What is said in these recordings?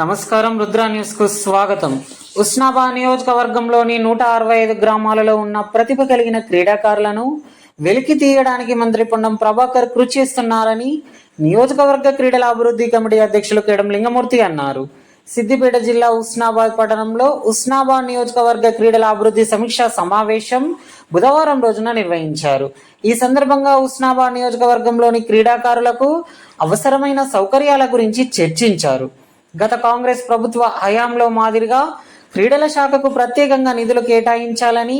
నమస్కారం రుద్ర న్యూస్కు స్వాగతం. ఉస్నాబా నియోజకవర్గంలోని నూట అరవై ఐదు గ్రామాలలో ఉన్న ప్రతిభ కలిగిన క్రీడాకారులను వెలికి తీయడానికి మంత్రి పొన్నం ప్రభాకర్ కృషి చేస్తున్నారని నియోజకవర్గ క్రీడల అభివృద్ధి కమిటీ అధ్యక్షులు కేడం లింగమూర్తి అన్నారు. సిద్దిపేట జిల్లా ఉస్నాబాద్ పట్టణంలో ఉస్నాబాద్ నియోజకవర్గ క్రీడల అభివృద్ధి సమీక్షా సమావేశం బుధవారం రోజున నిర్వహించారు. ఈ సందర్భంగా ఉస్నాబాద్ నియోజకవర్గంలోని క్రీడాకారులకు అవసరమైన సౌకర్యాల గురించి చర్చించారు. గత కాంగ్రెస్ ప్రభుత్వ హయాంలో మాదిరిగా క్రీడల శాఖకు ప్రత్యేకంగా నిధులు కేటాయించాలని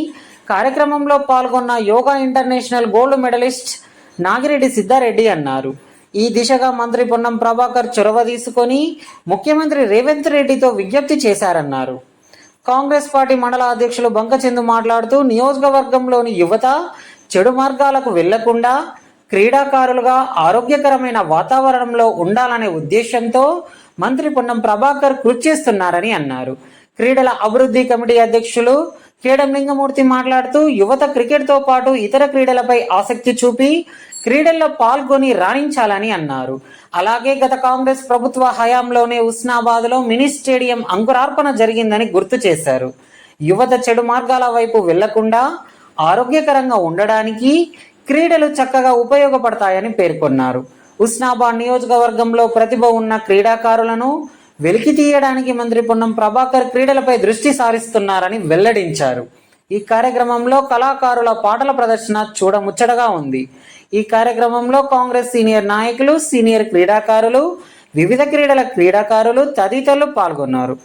కార్యక్రమంలో పాల్గొన్న yoga international gold medalist Nagireddy Siddhareddy అన్నారు. ఈ దిశగా మంత్రి పొన్నం ప్రభాకర్ చొరవ తీసుకొని ముఖ్యమంత్రి రేవంత్ రెడ్డితో విజ్ఞప్తి చేశారన్నారు. కాంగ్రెస్ పార్టీ మండల అధ్యక్షులు బంకచందు మాట్లాడుతూ నియోజకవర్గంలోని యువత చెడు మార్గాలకు వెళ్ళకుండా క్రీడాకారులుగా ఆరోగ్యకరమైన వాతావరణంలో ఉండాలనే ఉద్దేశంతో మంత్రి పొన్నం ప్రభాకర్ కృషి చేస్తున్నారని అన్నారు. క్రీడల అభివృద్ధి కమిటీ అధ్యక్షులు క్రీడం లింగమూర్తి మాట్లాడుతూ యువత క్రికెట్తో పాటు ఇతర క్రీడలపై ఆసక్తి చూపి క్రీడల్లో పాల్గొని రాణించాలని అన్నారు. అలాగే గత కాంగ్రెస్ ప్రభుత్వ హయాంలోనే ఉస్నాబాద్లో మినీ స్టేడియం అంకురార్పణ జరిగిందని గుర్తు చేశారు. యువత చెడు మార్గాల వైపు వెళ్ళకుండా ఆరోగ్యకరంగా ఉండడానికి క్రీడలు చక్కగా ఉపయోగపడతాయని పేర్కొన్నారు. హుస్నాబాద్ నియోజకవర్గంలో ప్రతిభ ఉన్న క్రీడాకారులను వెలికి తీయడానికి మంత్రి పొన్నం ప్రభాకర్ క్రీడలపై దృష్టి సారిస్తున్నారని వెల్లడించారు. ఈ కార్యక్రమంలో కళాకారుల పాటల ప్రదర్శన చూడముచ్చటగా ఉంది. ఈ కార్యక్రమంలో కాంగ్రెస్ సీనియర్ నాయకులు సీనియర్ క్రీడాకారులు వివిధ క్రీడల క్రీడాకారులు తదితరులు పాల్గొన్నారు.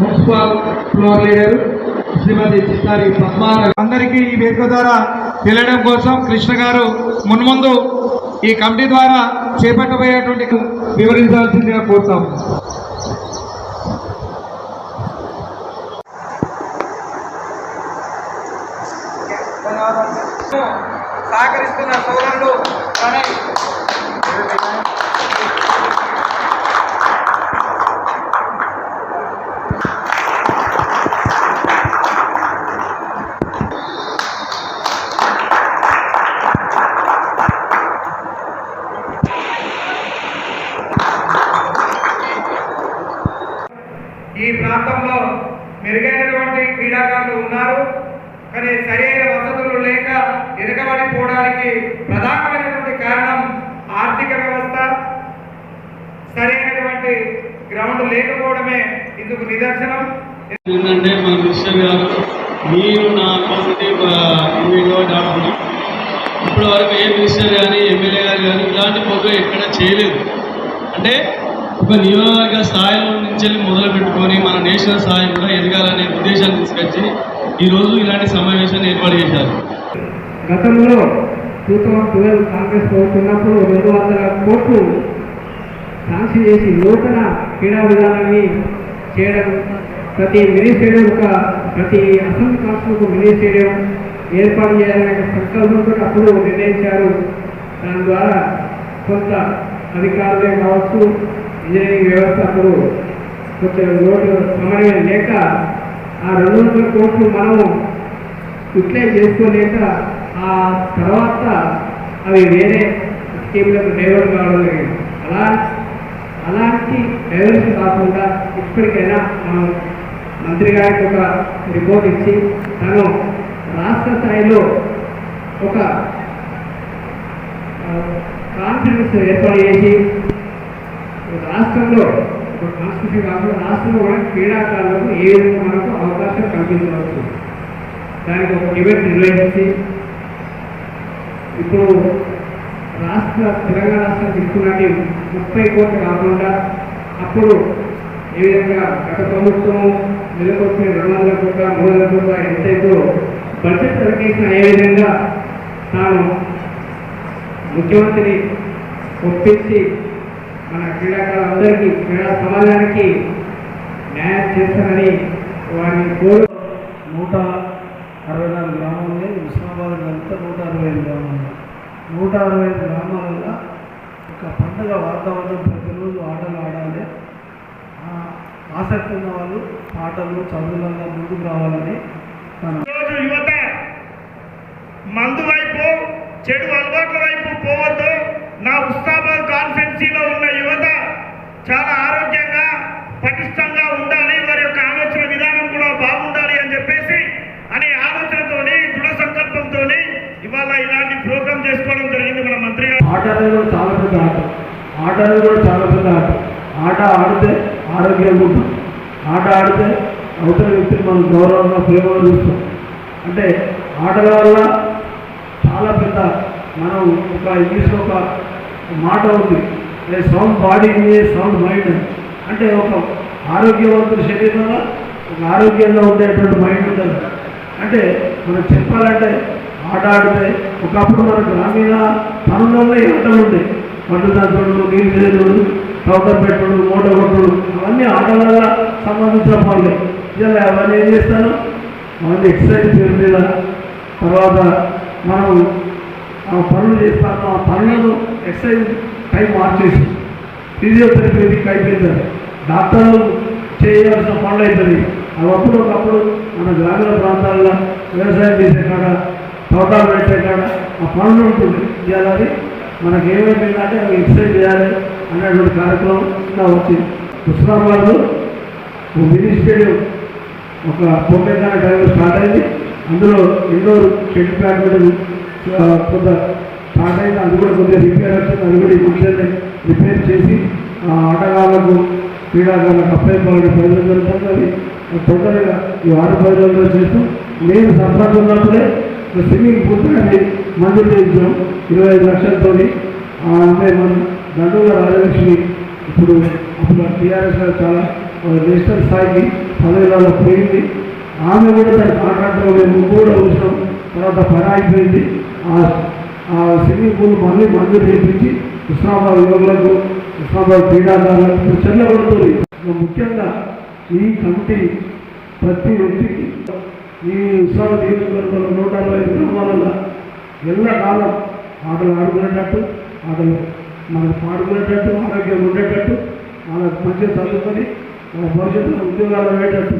Municipal floor leader Shrimati Chittari అందరికీ ఈ వేదిక ద్వారా వెళ్ళడం కోసం కృష్ణ గారు మున్ముందు ఈ కమిటీ ద్వారా చేపట్టబోయేటువంటి వివరించాల్సిందిగా కోరుతాము సహకరిస్తున్న సోదరుడు ప్రణయ్ ఈ ప్రాంతంలో మెరుగైనటువంటి క్రీడాకారులు ఉన్నారు. కానీ సరైన వెనుకబడిపోవడానికి ప్రధానమైనటువంటి కారణం ఆర్థిక వ్యవస్థ. సరైనటువంటి గ్రౌండ్ లేకపోవడమే ఇందుకు నిదర్శనం. ఏంటంటే మన మినిస్టర్ గారు మీరు నా అకౌంట్ ఇమీడియట్గా డాక్టర్ ఇప్పటి వరకు ఏ మినిస్టర్ కానీ ఎమ్మెల్యే గారు కానీ ఇలాంటి ప్రోగ్రాం ఎక్కడ చేయలేదు. అంటే ఒక నియోజకవర్గ స్థాయిలో నుంచి మొదలు పెట్టుకొని మన నేషనల్ స్థాయి కూడా ఎదగాలనే ఉద్దేశాన్ని తీసుకొచ్చి ఈరోజు ఇలాంటి సమావేశాన్ని ఏర్పాటు చేశారు. గతంలో టూ థౌజండ్ ట్వెల్వ్ కాంగ్రెస్ ప్రభుత్వం రెండు వందల కోట్లు శాంక్షన్ చేసి నూతన క్రీడా విధానాన్ని చేయడం ప్రతి మినీ స్టేడియం ఒక ప్రతి అసెంబ్లీ కాన్స్టిట్యూట్ ఒక మినీ స్టేడియం ఏర్పాటు చేయాలనే సంకల్పంతో అప్పుడు నిర్ణయించారు. దాని ద్వారా కొంత అధికారులే కావచ్చు ఇంజనీరింగ్ వ్యవస్థ అప్పుడు కొంచెం లోటు సమన్వయం లేక ఆ రెండు వందల కోట్లు మనము యూటిలైజ్ చేసుకోలేక ఆ తర్వాత అవి వేరే స్కీమ్లకు డైవర్ట్ కావడం జరిగింది. అలా అలాంటి డైవర్షన్ కాకుండా ఇప్పటికైనా మనం మంత్రి గారికి ఒక రిపోర్ట్ ఇచ్చి తను రాష్ట్ర స్థాయిలో ఒక కాన్ఫిడెన్స్ కాన్ఫరెన్స్ ఏర్పాటు చేసి రాష్ట్రంలో ఒక కాన్స్టిట్యూషన్ కాకుండా రాష్ట్రంలో కూడా క్రీడాకారులకు ఏ విధంగా మనకు అవకాశం కల్పించవచ్చు. దానికి ఒక ఈవెంట్ నిర్వహించి ఇప్పుడు రాష్ట్ర తెలంగాణ రాష్ట్రం తీసుకున్నది ముప్పై కోట్లు కాకుండా అప్పుడు ఏ విధంగా గత ప్రభుత్వం నెలకొచ్చిన రెండు వందల కోట్ల మూడు వందల కోట్ల ఎంతైతే బడ్జెట్ ప్రకటించిన ఏ విధంగా తాను ముఖ్యమంత్రిని ఒప్పించి మన క్రీడాకారులందరికీ క్రీడా సమాజానికి న్యాయం చేస్తానని వారిని కోరు గ్రామంలో హుస్నాబాద్ కలిపితే నూట అరవై ఐదు గ్రామాలు. నూట అరవై ఐదు గ్రామాలలో ఒక పండుగ వాతావరణం ప్రతిరోజు ఆటలు ఆడాలి. ఆసక్తి ఉన్న వాళ్ళు ఆటలు చదువులలో ముందుకు రావాలని తన రోజు యువత మందు వైపు చెడు అలవాట్ల వైపు పోవద్దు. నా ఉస్తాబాద్ కాన్ఫరెన్సీలో ఉన్న యువత చాలా ఆరోగ్యంగా పటిష్ట ఉండాలి వారి యొక్క ఆలోచన విధానం కూడా బాగుండాలి అని చెప్పేసి అనే ఆలోచనతోని దృఢ సంకల్పంతోని ఇవాళ ఇలాంటి ప్రోగ్రామ్ చేసుకోవడం జరిగింది మన మంత్రి గారు ఆట అనేది కూడా చాలా పెద్ద ఆట. ఆట అనేది కూడా చాలా పెద్ద ఆట. ఆట ఆడితే ఆరోగ్యంగా ఉంటాం. ఆట ఆడితే అవతల వ్యక్తిని మనం గౌరవంగా ప్రేమగా చూస్తాం. అంటే ఆటల వల్ల చాలా పెద్ద మనం ఒక ఇంగ్లీష్లో ఒక మాట ఉంది. A sound body a sound mind అంటే ఒక ఆరోగ్యవంతుల శరీరంలో ఒక ఆరోగ్యంగా ఉండేటువంటి మైండ్ ఉంటుంది అంటే మనం చెప్పాలంటే ఆట ఆడితే ఒకప్పుడు మన గ్రామీణ పనులలో ఆటలు ఉంటాయి పండు దాచుడు నీళ్ళు చేదుడు కౌంటర్ పెట్టుడు మూట కొట్టుడు అవన్నీ ఆటల సంబంధించిన పనులే. ఇలా అవన్నీ ఏం చేస్తాను? మనం ఎక్సర్సైజ్ పేరు మీద తర్వాత మనం ఆ పనులు చేస్తాను ఆ పనులను ఎక్సర్సైజ్ టైం మార్చేసి ఫిజియోథెరపీకి అయిపోయింది డాక్టర్లు చేయాల్సిన పనులు అవుతుంది అవప్పుడు ఒకప్పుడు మన గ్రామీణ ప్రాంతాల్లో వ్యవసాయం చేసే కాడ తోటాలు పెట్టే కాడ ఆ పనులు ఉంటుంది. చేయాలి మనకి ఏమైపోయిందంటే అవి ఎక్సర్సైజ్ చేయాలి అనేటువంటి కార్యక్రమం ఇంకా వచ్చింది. హుస్నాబాద్లో ఒక మినీ స్టేడియం ఒక పొంగైనా డ్రైవర్ స్టార్ట్ అయింది. అందులో ఇండోర్ షెడ్ బ్యాడ్మింటన్ కొంత స్టార్ట్ అయింది. అది కూడా కొద్దిగా రిపేర్ వచ్చింది. అది కూడా ఈ రిపేర్ చేసి ఆ ఆటగాళ్ళకు క్రీడాకారులకు అప్లై ప్రయోజనం జరుగుతుంది. అది తొందరగా ఈ వారం పది చేస్తూ నేను సర్పంచ్ ఉన్నప్పుడే స్విమ్మింగ్ పూల్ అది మంజూరు చేయించాం. ఇరవై ఐదు లక్షలతో అంటే మన దండూల రాజలక్ష్మి ఇప్పుడు అప్పుడు టీఆర్ఎస్ చాలా నేషనల్ స్థాయికి పదవిలో పోయింది. ఆమె కూడా తన కాంట్రాక్ట్లో మేము కూడా ఉంచడం తర్వాత పరాయిపోయింది అయిపోయింది ఆ ఆ స్విమ్మింగ్ పూల్ మళ్ళీ మంజూరు చేయించి ఉస్మాబాద్ యువకులకు ఉస్మాబాద్ క్రీడాకారులకు చెల్లబడుతుంది ముఖ్యంగా ఈ కమిటీ ప్రతి వ్యక్తికి ఈ ఉత్సవ నియోజకవర్గంలో నూట అరవై ఐదు గ్రామాలలో ఎల్లకాలం ఆటలు ఆడుకునేటట్టు ఆటలు మనకు పాడుకునేటట్టు ఆరోగ్యం ఉండేటట్టు వాళ్ళకి మంచిగా చదువుకొని వాళ్ళ భవిష్యత్తులో ఉద్యోగాలు అయ్యేటట్టు